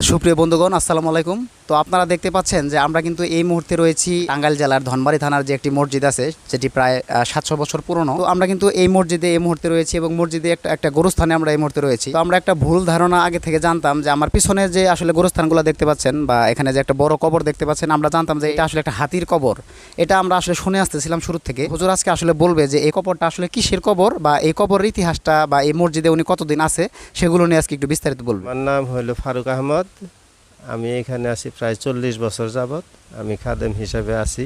সুপ্রিয় বন্ধুগণ আসসালামু আলাইকুম। তো আপনারা দেখতে পাচ্ছেন যে আমরা কিন্তু এই মুহূর্তে রয়েছি টাঙ্গাইল জেলার ধনবাড়ি থানার যে একটি মসজিদ আছে, যেটি প্রায় সাতশো বছর পুরনো। তো আমরা কিন্তু এই মসজিদে এই মুহূর্তে রয়েছি এবং মসজিদে একটা একটা গোরস্থানে আমরা এই মুহূর্তে রয়েছি। তো আমরা একটা ভুল ধারণা আগে থেকে জানতাম যে আমার পিছনে যে আসলে গোরস্থানগুলো দেখতে পাচ্ছেন বা এখানে যে একটা বড় কবর দেখতে পাচ্ছেন, আমরা জানতাম যে এটা আসলে একটা হাতির কবর। এটা আমরা আসলে শুনে আসতেছিলাম শুরু থেকে। হুজুর আজকে আসলে বলবে যে এই কবরটা আসলে কিসের কবর বা এই কবরের ইতিহাসটা বা এই মসজিদে উনি কতদিন আছে, সেগুলো নিয়ে আজকে একটু বিস্তারিত বলবে আমার নাম হলো ফারুক আহমদ। আমি এখানে আছি প্রায় চল্লিশ বছর যাবৎ। আমি খাদেম হিসাবে আছি।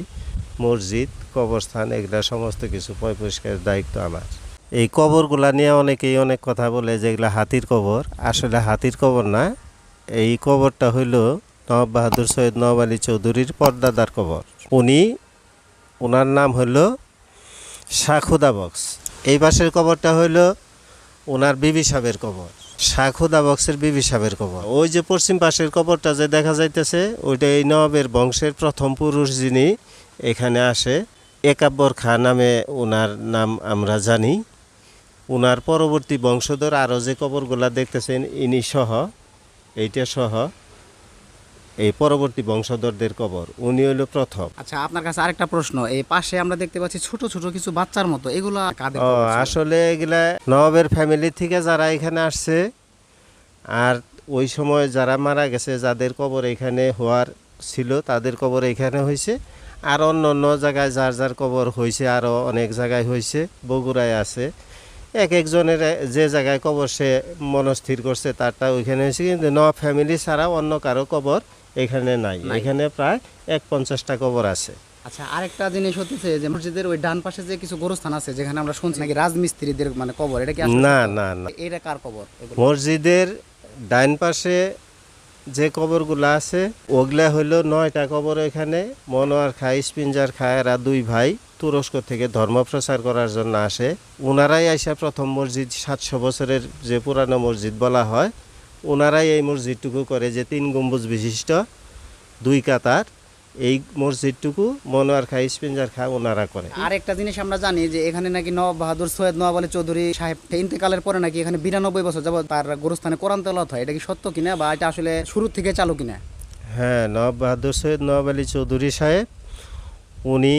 মসজিদ, কবরস্থান, এগুলা সমস্ত কিছু পয় দায়িত্ব আমার। এই কবরগুলা নিয়ে অনেকেই অনেক কথা বলে যে এগুলা হাতির কবর। আসলে হাতির কবর না, এই কবরটা হইল নবাব বাহাদুর সৈয়দ নওয়াব আলী চৌধুরীর পর্দাদার কবর। উনি ওনার নাম হইল শাখুদা বক্স। এই পাশের কবরটা হইল ওনার বিবি সাহেবের কবর। শাখুদা বক্সের বিবি সাহেবের কবর ওই যে পশ্চিম পাশের কবরটা যে দেখা যাইতেছে ওইটা এই নবাবের বংশের প্রথম পুরুষ যিনি এখানে আসে, একাব্বর খা নামে ওনার নাম আমরা জানি। ওনার পরবর্তী বংশধর আরও যে কবরগুলা দেখতেছেন, ইনি সহ, এইটা সহ। এই পরবর্তী বংশধরদের কবর উনি হইল প্রথম। আচ্ছা আপনার কাছে আরেকটা প্রশ্ন এই পাশে আমরা দেখতে পাচ্ছি ছোট ছোট কিছু বাচ্চার মতো এগুলা কাদের ও কবর ছিল? আসলে এগুলা নবাবের ফ্যামিলি থেকে যারা এখানে আসছে আর ওই সময় যারা মারা গেছে যাদের কবর এখানে হওয়ার ছিল তাদের কবর এখানে হয়েছে আর অন্য অন্য জায়গায় যার যার কবর হয়েছে আরও অনেক জায়গায় হয়েছে বগুড়ায় আছে। এক একজনের যে জায়গায় কবর সে মনস্থির করছে তারটা ওইখানে হয়েছে। কিন্তু নবাব ফ্যামিলি ছাড়া অন্য কারও কবর এখানে নাই। নাই। এখানে প্রায় এক পঞ্চাশটা কবর আছে। আচ্ছা আরেকটা জিনিস হতেছে যে মসজিদের ওই ডান পাশে যে কিছু গোরস্থান আছে যেখানে আমরা শুনছি নাকি রাজমিস্ত্রিদের মানে কবর এটা কি না না না। এটা কার কবর? মসজিদের ডান পাশে যে কবরগুলো আছে ওগুলা হইল নয়টা কবর এখানে। মনোয়ার খায় স্পিঞ্জার খায় এরা দুই ভাই। তুরস্ক থেকে ধর্ম প্রচার করার জন্য আসে। ওনারাই আইসা প্রথম মসজিদ সাতশো বছরের যে পুরানো মসজিদ বলা হয় ওনারাই এই মসজিদটুকু করে যে তিন গম্বুজ বিশিষ্ট দুই কাতার এই মসজিদটুকু মনোয়ার খাই স্পিঞ্জার খা ওনারা করে। আরেকটা জিনিস আমরা জানি যে এখানে নাকি নবাব বাহাদুর সৈয়দ নবাব আলী চৌধুরী সাহেব ইন্তেকালের পরে নাকি এখানে বিরানব্বই বছর যাবত তার গোরস্থানে কোরআন তেলাওয়াত হয়। এটা কি সত্য কিনা বা এটা আসলে শুরু থেকে চালু কিনা? হ্যাঁ নবাব বাহাদুর সৈয়দ নবাব আলী চৌধুরী সাহেব উনি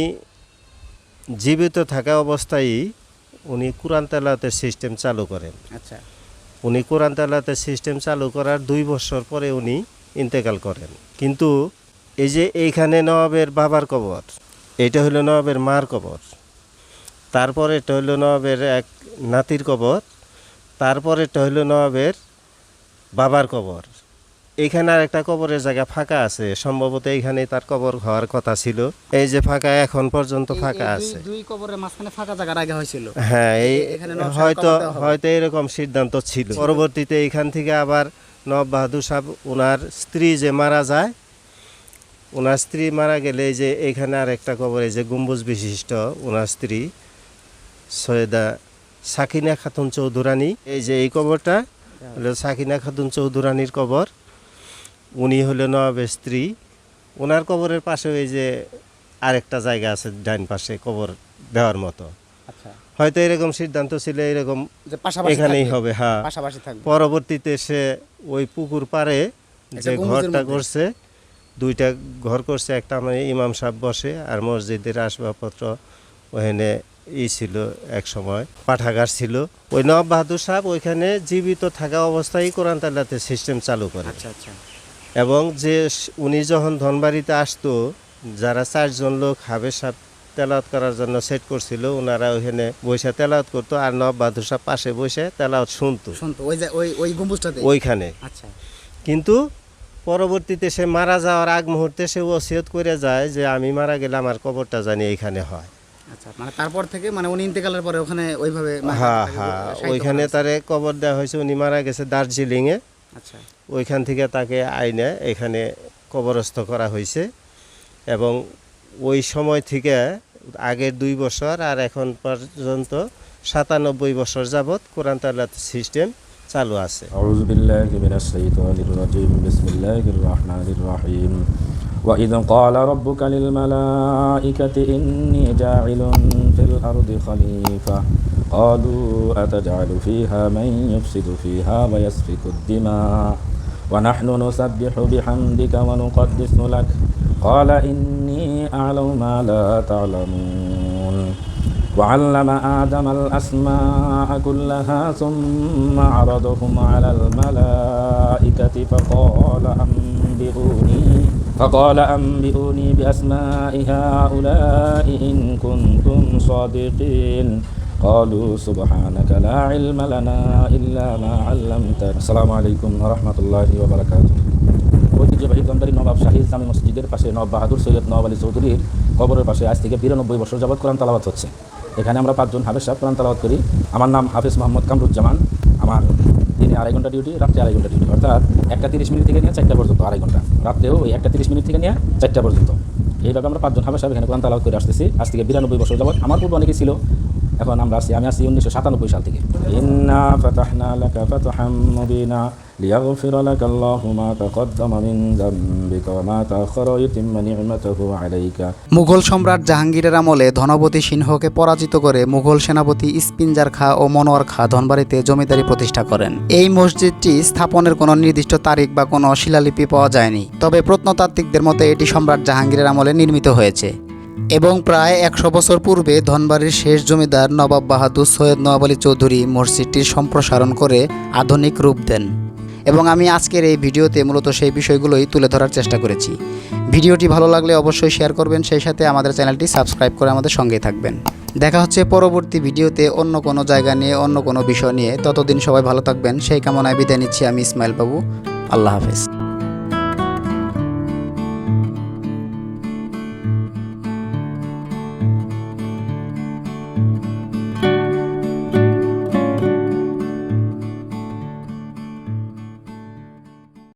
জীবিত থাকা অবস্থায় উনি কোরআন তেলাতের সিস্টেম চালু করেন। আচ্ছা। উনি কোরআন তেলাতের সিস্টেম চালু করার দুই বছর পরে উনি ইন্তেকাল করেন। কিন্তু এই যে এইখানে নবাবের বাবার কবর এটা হলো নবাবের মার কবর। তারপর এটা হলো নবাবের এক নাতির কবর তারপর এটা হলো নবাবের বাবার কবর। এখানে আর একটা কবরের জায়গা ফাঁকা আছে। সম্ভবত এইখানে তার কবর হওয়ার কথা ছিল। এই যে ফাঁকা এখন পর্যন্ত ফাঁকা আছে। দুই কবরের মাঝখানে ফাঁকা জায়গা আগে হয়েছিল। হ্যাঁ এই এখানে হয়তো। হয়তো এরকম সিদ্ধান্ত ছিল। পরবর্তীতে এখান থেকে আবার নব বাহাদুর সাহেব ওনার স্ত্রী যে মারা যায় ওনার স্ত্রী মারা গেলে যে এখানে আর একটা কবর এই যে গম্বুজ বিশিষ্ট ওনার স্ত্রী সৈয়দা সাকিনা খাতুন চৌধুরানী। এই যে এই কবরটা সাকিনা খাতুন চৌধুরানীর কবর। উনি হলো নবাবের স্ত্রী। ওনার কবরের পাশে ওই যে আরেকটা জায়গা আছে ডাইন পাশে কবর দেওয়ার মতো। আচ্ছা। হয়তো এরকম সিদ্ধান্ত ছিল এরকম এখানেই হবে হ্যাঁ। পরবর্তীতে সে ওই পুকুর পাড়ে যে ঘরটা করছে দুইটা ঘর করছে একটা মানে ইমাম সাহেব বসে আর মসজিদের আসবাবপত্র ওখানে ই ছিল এক সময় পাঠাগার ছিল। ওই নব বাহাদুর সাহেব ওইখানে জীবিত থাকা অবস্থায় কোরআন তাল্লাতে সিস্টেম চালু করে। আচ্ছা আচ্ছা। এবং যে উনি যখন ধনবাড়িতে আসতো যারা চারজন লোক হাবের সাহেব তেলাওয়াত করার জন্য সেট করছিল ওনারা ওখানে বসে তেলাওয়াত করতো আর নব বাহাদুর সাহেব পাশে বসে তেলাওয়াত শুনতো। ওইখানে। আচ্ছা। কিন্তু পরবর্তীতে সে মারা যাওয়ার আগ মুহূর্তে সে ওসিয়ত করে যায় যে আমি মারা গেলে আমার কবরটা জানি এইখানে হয়। আচ্ছা মানে তারপর থেকে মানে উনি ইন্তেকালের পরে ওখানে ওইভাবে হ্যাঁ হ্যাঁ ওইখানে তারে কবর দেওয়া হয়েছে উনি মারা গেছে দার্জিলিংয়ে। আচ্ছা। ওইখান থেকে তাকে আইনে এখানে কবরস্থ করা হয়েছে এবং ওই সময় থেকে আগের দুই বছর আর এখন পর্যন্ত সাতানব্বই বছর যাবৎ কোরআন তাল্লাত সিস্টেম চালু আছে। وإذ قال ربك للملائكة إني جاعل في الأرض خليفة. قالوا أتجعل فيها من يفسد فيها ويسفك الدماء. ونحن نسبح بحمدك ونقدس لك. قال إني أعلم ما لا تعلمون. وعلم آدم الأسماء كلها ثم عرضهم على الملائكة فقال أنبئوني فقال أنبئوني بأسماء هؤلاء إن كنتم صادقين قالوا سبحانك لا علم لنا إلا ما علمتنا السلام عليكم ورحمة الله وبركاته ঐতিহ্যবাহী দমদারি নবাব শাহী ইসলামী মসজিদের পাশে নবাব বাহাদুর সৈয়দ নবাব আলী চৌধুরীর কবরের পাশে আজ থেকে বিরানব্বই বছর যাবৎ কোরআন তালাবাত হচ্ছে এখানে আমরা পাঁচজন হাফেজ সাহেব কোরআন তালাবাত করি আমার নাম হাফিজ মোহাম্মদ কামরুজ্জামান আমার দিনে আড়াই ঘণ্টা ডিউটি রাত্রে আড়াই ঘণ্টা ডিউটি অর্থাৎ একটা তিরিশ মিনিট থেকে নিয়ে চারটা পর্যন্ত, আড়াই ঘণ্টা। রাত্রেও ওই একটা তিরিশ মিনিট থেকে নিয়ে চারটা পর্যন্ত। এইভাবে আমরা পাঁচজন সাহেব এখানে কোরআন তালাবাত করে আসতেছি। আজ থেকে বিরানব্বই বছর যাবৎ। আমার পূর্বে অনেকে ছিল এখন আমরা আসছি আমি আসছি উনিশশো সাতানব্বই সাল থেকে। ইন্না ফাতাহনা লাকা ফাতহাম মুবিনা লিয়াগফির লাকা আল্লাহু মা তাকদ্দামা মিন যামবিকা ওয়া মা তাআখারা ইউতিম্মা নি'মাতাহু আলাইকা। মুঘল সম্রাট জাহাঙ্গীরের আমলে ধনপতি সিংহকে পরাজিত করে মুঘল সেনাপতি ইস্পিনজার খা ও মনোয়ার খা ধনবাড়িতে জমিদারি প্রতিষ্ঠা করেন। এই মসজিদটি স্থাপনের কোনো নির্দিষ্ট তারিখ বা কোনো শিলালিপি পাওয়া যায়নি তবে প্রত্নতাত্ত্বিকদের মতে এটি সম্রাট জাহাঙ্গীরের আমলে নির্মিত হয়েছে। এবং প্রায় একশো বছর পূর্বে ধনবাড়ির শেষ জমিদার নবাব বাহাদুর সৈয়দ নওয়াব আলী চৌধুরী মসজিদটির সম্প্রসারণ করে আধুনিক রূপ দেন। এবং আমি আজকের এই ভিডিওতে মূলত সেই বিষয়গুলোই তুলে ধরার চেষ্টা করেছি। ভিডিওটি ভালো লাগলে অবশ্যই শেয়ার করবেন, সেই সাথে আমাদের চ্যানেলটি সাবস্ক্রাইব করে আমাদের সঙ্গেই থাকবেন। দেখা হচ্ছে পরবর্তী ভিডিওতে অন্য কোনো জায়গা নিয়ে, অন্য কোনো বিষয় নিয়ে। ততদিন সবাই ভালো থাকবেন। সেই কামনায় বিদায় নিচ্ছি আমি ইসমাইল বাবু আল্লাহ হাফেজ।